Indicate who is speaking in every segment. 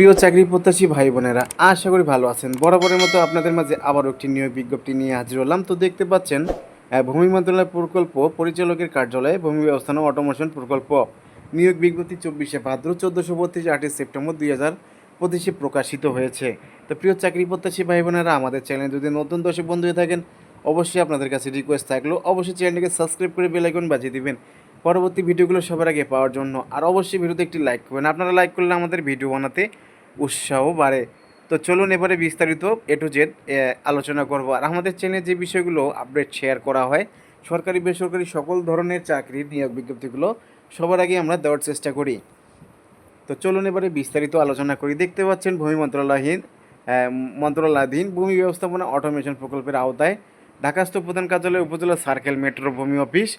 Speaker 1: প্রিয় চাকরি প্রত্যাশী ভাই বোনেরা, আশা করি ভালো আছেন। বরাবরের মতো আপনাদের মাঝে আবারও একটি নিয়োগ বিজ্ঞপ্তি নিয়ে হাজির হলাম। তো দেখতে পাচ্ছেন ভূমি মন্ত্রণালয় প্রকল্প পরিচালকের কার্যালয়ে ভূমি ব্যবস্থান ও অটোমেশন প্রকল্প। নিয়োগ বিজ্ঞপ্তি চব্বিশে ভাদ্র, চোদ্দোশো বত্রিশ, আটই সেপ্টেম্বর দুই হাজার পঁচিশে প্রকাশিত হয়েছে। তো প্রিয় চাকরি প্রত্যাশী ভাই বোনেরা, আমাদের চ্যানেলে যদি নতুন দর্শক বন্ধু হয়ে থাকেন, অবশ্যই আপনাদের কাছে রিকোয়েস্ট থাকল অবশ্যই চ্যানেলটিকে সাবস্ক্রাইব করে বেল আইকন বাজিয়ে দিবেন। পরবর্তী ভিডিওগুলো সবার আগে পাওয়ার জন্য আর অবশ্যই ভিডিওতে একটি লাইক করবেন। আপনারা লাইক করলে আমাদের ভিডিও বানাতে উৎসাহ বাড়ে। তো চলুন এবারে বিস্তারিত এ টু জেড আলোচনা করব। আর আমাদের চ্যানেলে যে বিষয়গুলো আপডেট শেয়ার করা হয়, সরকারি, বেসরকারি সকল ধরনের চাকরির নিয়োগ বিজ্ঞপ্তিগুলো সবার আগে আমরা দেওয়ার চেষ্টা করি। তো চলুন এবারে বিস্তারিত আলোচনা করি। দেখতে পাচ্ছেন ভূমি মন্ত্রণালয়হীন মন্ত্রণালয়াধীন ভূমি ব্যবস্থাপনা অটোমেশন প্রকল্পের আওতায় ঢাকাস্থ প্রধান কার্যালয়, উপজেলা সার্কেল, মেট্রো ভূমি অফিস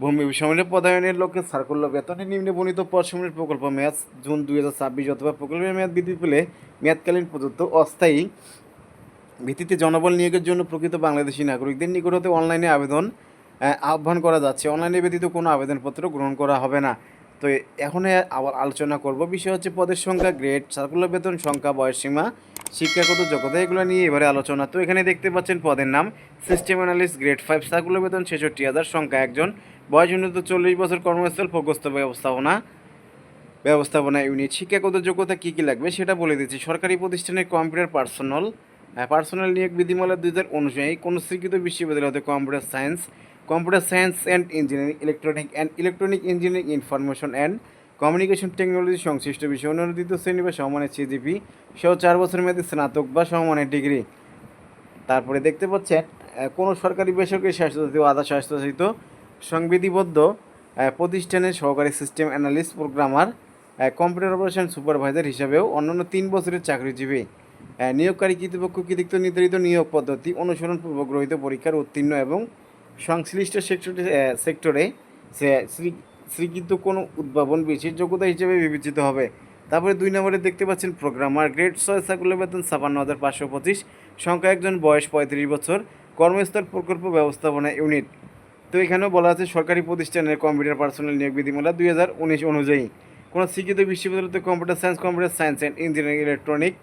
Speaker 1: ভূমি সমিতি পদায়নের লক্ষ্যে সার্কুলার বেতনে নিম্নে বর্ণিত পশ্চিমের প্রকল্প মেয়াদ জুন দুই হাজার ছাব্বিশ অথবা প্রকল্পের মেয়াদ বৃদ্ধি পেলে মেয়াদকালীন প্রদত্ত অস্থায়ী ভিত্তিতে জনবল নিয়োগের জন্য প্রকৃত বাংলাদেশি নাগরিকদের নিকট হতে অনলাইনে আবেদন আহ্বান করা যাচ্ছে। অনলাইনে ব্যতীত কোনো আবেদনপত্র গ্রহণ করা হবে না। তো এখন আবার আলোচনা করব। বিষয় হচ্ছে পদের সংখ্যা গ্রেড সার্কুলার বেতন সংখ্যা বয়সসীমা শিক্ষাগত যোগ্যতা, এগুলো নিয়ে এবারে আলোচনা। তো এখানে দেখতে পাচ্ছেন পদের নাম system analyst grade five circular বেতন ছেষট্টি হাজার, সংখ্যা একজন। বয়স উন্নত চল্লিশ বছর, কর্মস্থল প্রকস্ত ব্যবস্থাপনা ব্যবস্থাপনা ইউনিট শিক্ষাগত যোগ্যতা কী কী লাগবে সেটা বলে দিচ্ছি। সরকারি প্রতিষ্ঠানের কম্পিউটার পার্সোনাল পার্সোনাল নিয়োগ বিধিমালা দুই হাজার অনুযায়ী কোনো স্বীকৃত বিশ্ববিদ্যালয় হতে computer science computer science and engineering electronic and electronic engineering information and communication technology সংশ্লিষ্ট বিষয় অনুমোদিত শ্রেণি বা সমমানের সিজিপি সহ চার বছর মেয়াদী স্নাতক বা সমমানের ডিগ্রি। তারপরে দেখতে পাচ্ছেন কোনো সরকারি বেসরকারি স্বাস্থ্যসাথী ও আধা স্বাস্থ্যসাথিত সংবিধিবদ্ধ প্রতিষ্ঠানের সহকারী system analyst, programmer computer operation supervisor হিসাবেও অন্যান্য তিন বছরের চাকরিজীবী। নিয়োগকারী কর্তৃপক্ষ কৃতিক্ত নির্ধারিত নিয়োগ পদ্ধতি অনুসরণ পূর্বক গ্রহীত পরীক্ষার উত্তীর্ণ এবং সংশ্লিষ্ট সেক্টরে সেক্টরে স্বীকৃত কোনো উদ্ভাবন বিশেষ যোগ্যতা হিসেবে বিবেচিত হবে। তারপরে দুই নম্বরে দেখতে পাচ্ছেন প্রোগ্রামার গ্রেড ছয় সার্কুলার বেতন ছাপান্ন হাজার পাঁচশো পঁচিশ, সংখ্যা একজন বয়স পঁয়ত্রিশ বছর, কর্মস্থল প্রকল্প ব্যবস্থাপনা ইউনিট। তো এখানেও বলা আছে সরকারি প্রতিষ্ঠানের কম্পিউটার পার্সোনাল নিয়োগ বিধিমালা দুই হাজার উনিশ অনুযায়ী। কোনো স্বীকৃত বিশ্ববিদ্যালয়তে computer science computer science and engineering electronic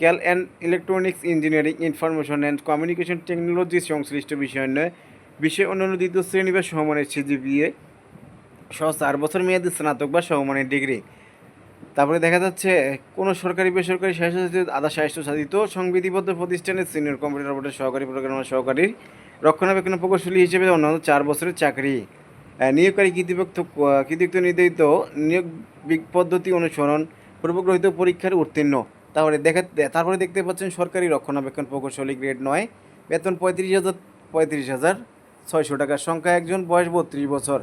Speaker 1: Cal and electronics engineering, information and communication technology সংশ্লিষ্ট বিষয় নয়। বিষয় অন্যান্য দ্বিতীয় শ্রেণি বা সমমানের সিজিপিএ সহ চার বছর মেয়াদী স্নাতক বা সমমানের ডিগ্রি। তারপরে দেখা যাচ্ছে, কোনো সরকারি, বেসরকারি স্বাস্থ্যসাথী আধা স্বাস্থ্যসাধিত সংবিধিবদ্ধ প্রতিষ্ঠানের সিনিয়র কম্পিউটার অপারেটর সহকারী, প্রোগ্রামার সহকারী রক্ষণাবেক্ষণ প্রকৌশলী হিসেবে অন্যান্য চার বছরের চাকরি। নিয়োগকারী কর্তৃপক্ষ কৃতিত্ব নির্ধারিত নিয়োগ পদ্ধতি অনুসরণ পূর্বগ্রহিত পরীক্ষার উত্তীর্ণ। তারপরে দেখা, তারপরে দেখতে পাচ্ছেন সরকারি রক্ষণাবেক্ষণ প্রকৌশলী গ্রেড নয়, বেতন পঁয়ত্রিশ হাজার পঁয়ত্রিশ হাজার ছয়শো টাকার সংখ্যা একজন বয়স বত্রিশ বছর।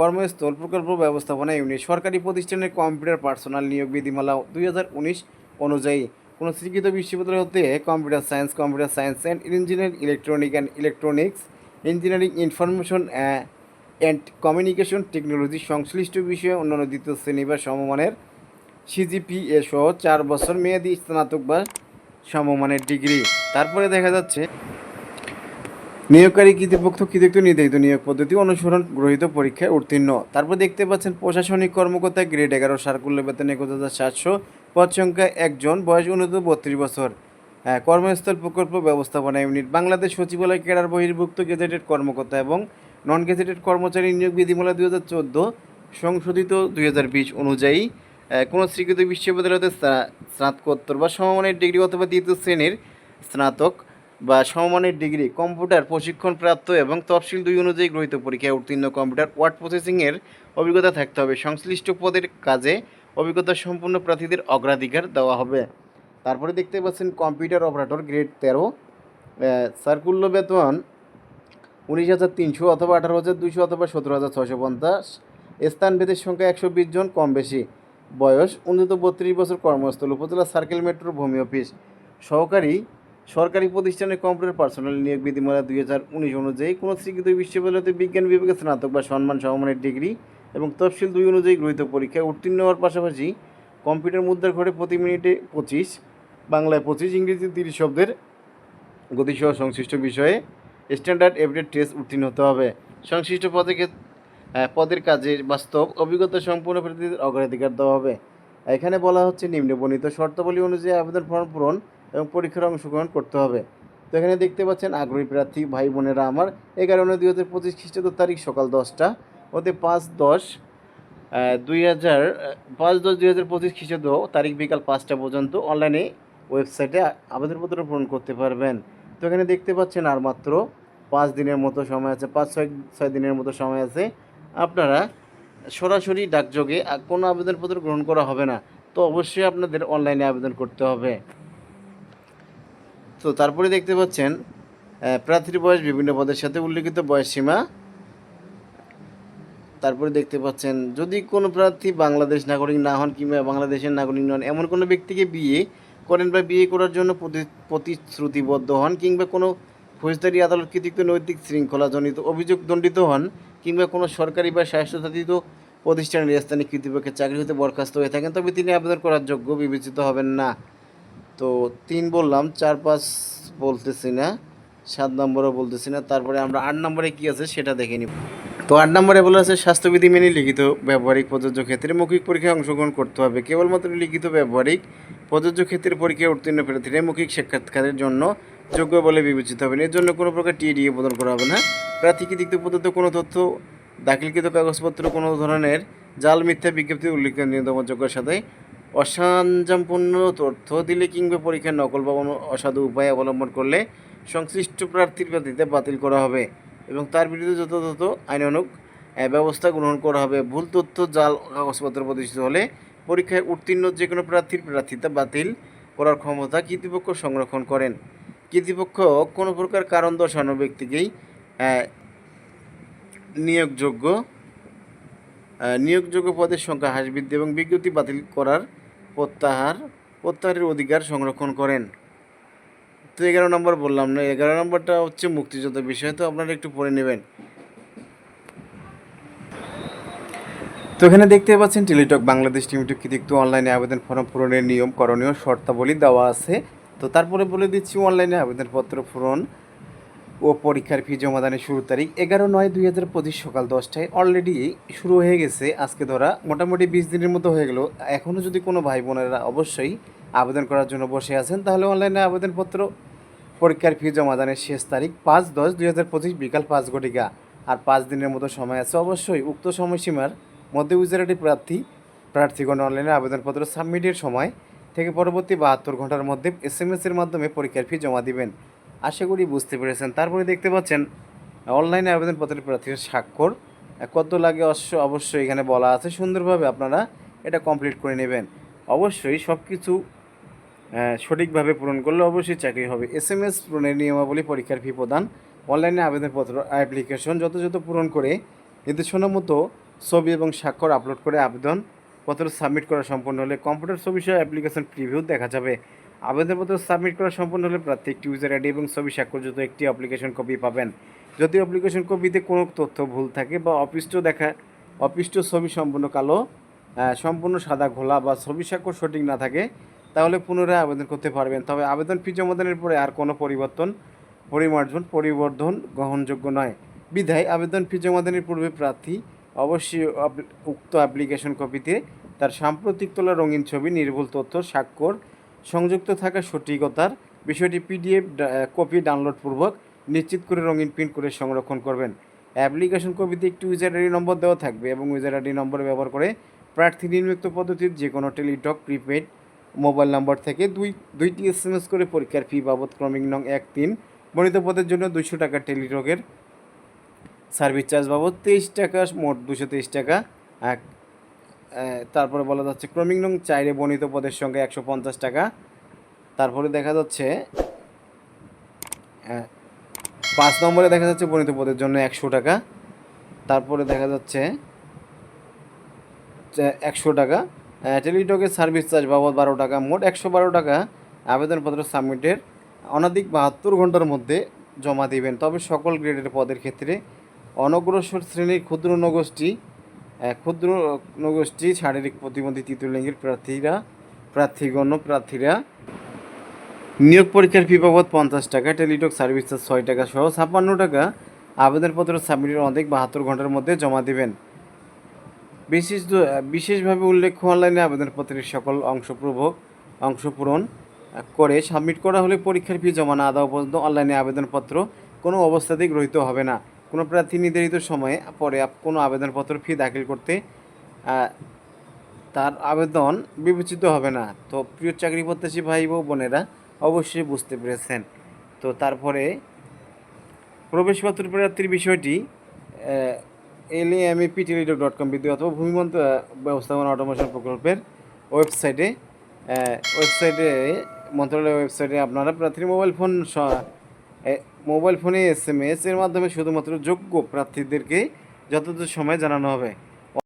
Speaker 1: কর্মস্থল প্রকল্প ব্যবস্থাপনা ইউনিট, সরকারি প্রতিষ্ঠানের কম্পিউটার পার্সোনাল নিয়োগ বিধিমালা দুই হাজার উনিশ অনুযায়ী। কোনো স্বীকৃত বিশ্ববিদ্যালয় হতে computer science computer science and engineering, electronic and electronics, engineering information and communication technology সংশ্লিষ্ট বিষয়ে অন্যান্য দ্বিতীয় শ্রেণি বা সমমানের সিজিপিএ সহ চার বছর মেয়াদী স্নাতক বা সমমানের ডিগ্রি। তারপরে দেখা যাচ্ছে নিয়োগকারী কর্তৃপক্ষ কৃতিত্ব নির্ধারিত নিয়োগ পদ্ধতি অনুসরণ গ্রহীত পরীক্ষায় উত্তীর্ণ। তারপর দেখতে পাচ্ছেন প্রশাসনিক কর্মকর্তা গ্রেড এগারো সার্কুলার বেতন একুশ হাজার সাতশো পদ সংখ্যা একজন বয়স উন্নত বত্রিশ বছর। হ্যাঁ, কর্মস্থল প্রকল্প ব্যবস্থাপনা ইউনিট বাংলাদেশ সচিবালয় ক্যাডার বহির্ভুক্ত গেজেটেড কর্মকর্তা এবং নন গেজেটেড কর্মচারী নিয়োগ বিধিমালা দুই হাজার চোদ্দ সংশোধিত দুই হাজার বিশ অনুযায়ী কোনো স্বীকৃত বিশ্ববিদ্যালয়তে স্নাতকোত্তর বা সমমানের ডিগ্রি অথবা দ্বিতীয় শ্রেণির স্নাতক বা সমমানের ডিগ্রি, কম্পিউটার প্রশিক্ষণপ্রাপ্ত এবং তফসিল দুই অনুযায়ী গৃহীত পরীক্ষায় উত্তীর্ণ কম্পিউটার ওয়ার্ড প্রসেসিংয়ের অভিজ্ঞতা থাকতে হবে। সংশ্লিষ্ট পদের কাজে অভিজ্ঞতা সম্পন্ন প্রার্থীদের অগ্রাধিকার দেওয়া হবে। তারপরে দেখতে পাচ্ছেন কম্পিউটার অপারেটর গ্রেড তেরো সার্কুল্য বেতন উনিশ হাজার তিনশো অথবা আঠারো হাজার দুশো অথবা সতেরো হাজার ছশো পঞ্চাশ। স্থানভেদের সংখ্যা একশো বিশ জন, কম বেশি। বয়স, উন্নত বত্রিশ বছর কর্মস্থল, উপজেলা সার্কেল মেট্রো ভূমি অফিস। সহকারী সরকারি প্রতিষ্ঠানের কম্পিউটার পার্সোনাল নিয়োগ বিধিমালা দুই হাজার উনিশ অনুযায়ী কোনো স্বীকৃত বিশ্ববিদ্যালয়তে বিজ্ঞান বিভাগে স্নাতক বা সম্মান সমমানের ডিগ্রি এবং তফসিল দুই অনুযায়ী গৃহীত পরীক্ষায় উত্তীর্ণ হওয়ার পাশাপাশি কম্পিউটার মুদ্রার ঘরে প্রতি মিনিটে পঁচিশ, বাংলায় পঁচিশ ইংরেজি তিরিশ শব্দের গতিসহ সংশ্লিষ্ট বিষয়ে স্ট্যান্ডার্ড এভিডেন্ট টেস্ট উত্তীর্ণ হতে হবে। সংশ্লিষ্ট পদে পদের কাজে বাস্তব অভিজ্ঞতা সম্পূর্ণ প্রার্থীদের অগ্রাধিকার দেওয়া হবে। এখানে বলা হচ্ছে নিম্নবর্ণিত শর্তাবলী অনুযায়ী আবেদন ফর্ম পূরণ এবং পরীক্ষার অংশগ্রহণ করতে হবে। তো এখানে দেখতে পাচ্ছেন, আগ্রহী প্রার্থী ভাই বোনেরা আমার। এগারো নয় দুই হাজার পঁচিশ খ্রিস্টাব্দ তারিখ সকাল দশটা, ওতে পাঁচ দশ দুই হাজার পাঁচ দশ দুই হাজার পঁচিশ খ্রিস্টাব্দ তারিখ বিকাল পাঁচটা পর্যন্ত অনলাইনে ওয়েবসাইটে আবেদনপত্র পূরণ করতে পারবেন। তো এখানে দেখতে পাচ্ছেন আর মাত্র পাঁচ দিনের মতো সময় আছে, পাঁচ ছয় ছয় দিনের মতো সময় আছে। আপনারা সরাসরি ডাকযোগে কোনো আবেদনপত্র গ্রহণ করা হবে না, তো অবশ্যই আপনাদের অনলাইনে আবেদন করতে হবে। তো তারপরে দেখতে পাচ্ছেন প্রার্থীর বয়স বিভিন্ন পদের সাথে উল্লিখিত বয়স সীমা। তারপরে দেখতে পাচ্ছেন, যদি কোনো প্রার্থী বাংলাদেশ নাগরিক না হন কিংবা বাংলাদেশের নাগরিক নন, এমন কোনো ব্যক্তিকে বিয়ে করেন বা বিয়ে করার জন্য প্রতি- প্রতিশ্রুতিবদ্ধ হন কিংবা কোনো ফৌজদারি আদালত কৃতিত্ব নৈতিক শৃঙ্খলাজনিত অভিযোগ দণ্ডিত হন কিংবা কোনো সরকারি বা স্বাস্থ্যসাধিত প্রতিষ্ঠানের স্থানীয় কর্তৃপক্ষের চাকরি হতে বরখাস্ত হয়ে থাকেন, তবে তিনি আবেদন করার যোগ্য বিবেচিত হবেন না। তো তিন বললাম, চার পাঁচ বলতেছি না, সাত নম্বরও বলতেছি না, তারপরে আমরা আট নম্বরে কী আছে সেটা দেখে নিব। তো আট নম্বরে বলা আছে, স্বাস্থ্যবিধি মেনে লিখিত ব্যবহারিক প্রযোজ্য ক্ষেত্রে মৌখিক পরীক্ষায় অংশগ্রহণ করতে হবে। কেবলমাত্র লিখিত ব্যবহারিক প্রযোজ্য ক্ষেত্রে পরীক্ষায় উত্তীর্ণ প্রার্থীরা মৌখিক সাক্ষাৎকারের জন্য যোগ্য বলে বিবেচিত হবেন এর জন্য কোনো প্রকার টিএডিএ প্রদান করা হবে না। প্রার্থী কৃতিত্ব প্রদত্ত কোনো তথ্য, দাখিলকৃত কাগজপত্র, কোনো ধরনের জাল, মিথ্যা বিজ্ঞপ্তি উল্লেখিত নিয়মযোগ্যের সাথে অসঞ্জামপূর্ণ তথ্য দিলে কিংবা পরীক্ষার নকল বা অসাধু উপায় অবলম্বন করলে সংশ্লিষ্ট প্রার্থীর প্রার্থীতে বাতিল করা হবে এবং তার বিরুদ্ধে যথাযথ আইনানুগ আহ, ব্যবস্থা গ্রহণ করা হবে। ভুল তথ্য জাল কাগজপত্র প্রতিষ্ঠিত হলে পরীক্ষায় উত্তীর্ণ যে কোনো প্রার্থীর প্রার্থিতা বাতিল করার ক্ষমতা কর্তৃপক্ষ সংরক্ষণ করেন। কর্তৃপক্ষ কোনো প্রকার কারণ দর্শানো ব্যক্তিকেই নিয়োগযোগ্য নিয়োগযোগ্য পদের সংখ্যা হ্রাস বৃদ্ধি এবং বিজ্ঞপ্তি বাতিল করার প্রত্যাহার, প্রত্যাহারের অধিকার সংরক্ষণ করেন। তো এগারো নম্বর বললাম না, এগারো নম্বরটা হচ্ছে মুক্তিযুদ্ধ বিষয়, তো আপনারা একটু পড়ে নেবেন। তো এখানে দেখতে পাচ্ছেন, টেলিটক বাংলাদেশ লিমিটেড কৃতিত্ব অনলাইনে আবেদন ফর্ম পূরণের নিয়ম, করণীয় শর্তাবলী দেওয়া আছে। তো তারপরে বলে দিচ্ছি, অনলাইনে আবেদনপত্র পূরণ ও পরীক্ষার ফি জমাদানের শুরু তারিখ এগারো নয় দুই হাজার পঁচিশ সকাল দশটায় অলরেডি শুরু হয়ে গেছে, আজকে ধরা মোটামুটি বিশ দিনের মতো হয়ে গেল। এখনও যদি কোনো ভাই বোনেরা অবশ্যই আবেদন করার জন্য বসে আছেন, তাহলে অনলাইনে আবেদনপত্র, পরীক্ষার ফি জমাদানের শেষ তারিখ পাঁচ দশ দুই হাজার পঁচিশ, বিকাল পাঁচ ঘটিকা। আর পাঁচ দিনের মতো সময় আছে অবশ্যই, উক্ত সময়সীমার মধ্যে উইজারাটি প্রার্থী, প্রার্থীগণ অনলাইনে আবেদনপত্র সাবমিটের সময় থেকে পরবর্তী বাহাত্তর ঘণ্টার মধ্যে এস এম এর মাধ্যমে পরীক্ষার ফি জমা দিবেন। আশা করি বুঝতে পেরেছেন। তারপরে দেখতে পাচ্ছেন, অনলাইনে আবেদনপত্রের প্রার্থীর স্বাক্ষর। কত লাগে অবশ্য, অবশ্যই এখানে বলা আছে। সুন্দরভাবে আপনারা এটা কমপ্লিট করে নেবেন। অবশ্যই সব কিছু সঠিকভাবে পূরণ করলে অবশ্যই চাকরি হবে। এস এম এস পূরণের নিয়মাবলী পরীক্ষার ফি প্রদান, অনলাইনে আবেদনপত্র অ্যাপ্লিকেশন যথাযথ পূরণ করে নির্দেশনা মতো ছবি এবং স্বাক্ষর আপলোড করে আবেদন পত্র সাবমিট করা সম্পন্ন হলে কম্পিউটার ছবি সহ অ্যাপ্লিকেশন প্রিভিউ দেখা যাবে। আবেদনপত্র সাবমিট করা সম্পন্ন হলে প্রার্থী একটি ইউজার আইডি এবং ছবি স্বাক্ষরযুক্ত একটি অ্যাপ্লিকেশন কপি পাবেন। যদি অ্যাপ্লিকেশন কপিতে কোনো তথ্য ভুল থাকে বা অপিষ্ট দেখা অপিষ্ট ছবি সম্পূর্ণ কালো সম্পূর্ণ সাদা, ঘোলা বা ছবি স্বাক্ষর সঠিক না থাকে, তাহলে পুনরায় আবেদন করতে পারবেন। তবে আবেদন ফি জমাদানের পরে আর কোনো পরিবর্তন, পরিমার্জন, পরিবর্ধন গ্রহণযোগ্য নয়। বিধায় আবেদন ফি জমাদানের পূর্বে প্রার্থী অবশ্যই উক্ত অ্যাপ্লিকেশন কপিতে তার সাম্প্রতিক তোলা রঙিন ছবি, নির্ভুল তথ্য, স্বাক্ষর সংযুক্ত থাকা সঠিকতার বিষয়টি পিডিএফ কপি ডাউনলোড পূর্বক নিশ্চিত করে রঙিন প্রিন্ট করে সংরক্ষণ করবেন। অ্যাপ্লিকেশন কপিতে একটি ইউজার আইডি নম্বর দেওয়া থাকবে এবং ইউজার আইডি নম্বর ব্যবহার করে প্রার্থী নির্মিত পদ্ধতির যে কোনো টেলিটক, প্রিপেড, মোবাইল নম্বর থেকে দুই, দুইটি এস এম এস করে পরীক্ষার ফি বাবদ ক্রমিক নং এক তিন বর্ণিত পদের জন্য দুশো টাকা টেলিটকের সার্ভিস চার্জ বাবদ তেইশ টাকা, মোট দুশো তেইশ টাকা এক তারপরে বলা যাচ্ছে ক্রমিক নং চাইরে বর্ণিত পদের সঙ্গে একশো পঞ্চাশ টাকা। তারপরে দেখা যাচ্ছে পাঁচ নম্বরে দেখা যাচ্ছে বর্ণিত পদের জন্য একশো টাকা। তারপরে দেখা যাচ্ছে একশো টাকা। টেলিটকের সার্ভিস চার্জ বাবদ বারো টাকা, মোট একশো বারো টাকা আবেদনপত্র সাবমিটের অনাধিক বাহাত্তর ঘণ্টার মধ্যে জমা দিবেন। তবে সকল গ্রেডের পদের ক্ষেত্রে অনগ্রসর শ্রেণির ক্ষুদ্র নগোষ্ঠী ক্ষুদ্র নগোষ্ঠী, শারীরিক প্রতিবন্ধী তৃতীয় লিঙ্গের প্রার্থীরা, প্রার্থীগণ, প্রার্থীরা। নিয়োগ পরীক্ষার ফি বাবদ পঞ্চাশ টাকা, টেলিটক সার্ভিস চার্জ ছয় টাকা সহ ছাপ্পান্ন টাকা আবেদনপত্র সাবমিটের অনেক বাহাত্তর ঘণ্টার মধ্যে জমা দেবেন। বিশেষ বিশেষভাবে উল্লেখ্য, অনলাইনে আবেদনপত্রের সকল অংশপ্রভোগ অংশপূরণ করে সাবমিট করা হলে পরীক্ষার ফি জমা না দেওয়া পর্যন্ত অনলাইনে আবেদনপত্র কোনো অবস্থাতেই গৃহীত হবে না। কোনো প্রার্থী নির্ধারিত সময়ে পরে কোনো আবেদনপত্র ফি দাখিল করতে তার আবেদন বিবেচিত হবে না। তো প্রিয় চাকরি প্রত্যাশী ভাই ও বোনেরা অবশ্যই বুঝতে পেরেছেন। তো তারপরে প্রবেশপত্র প্রার্থীর বিষয়টি এল এ এম ডট কম বিদ্যুৎ অথবা ভূমিমন্ত ব্যবস্থাপনা অটোমেশন প্রকল্পের ওয়েবসাইটে ওয়েবসাইটে, মন্ত্রণালয়ের ওয়েবসাইটে আপনারা প্রার্থীর মোবাইল ফোন মোবাইল ফোনে এস এম এর মাধ্যমে শুধুমাত্র যোগ্য প্রার্থীদেরকে যথাযথ সময় জানানো হবে।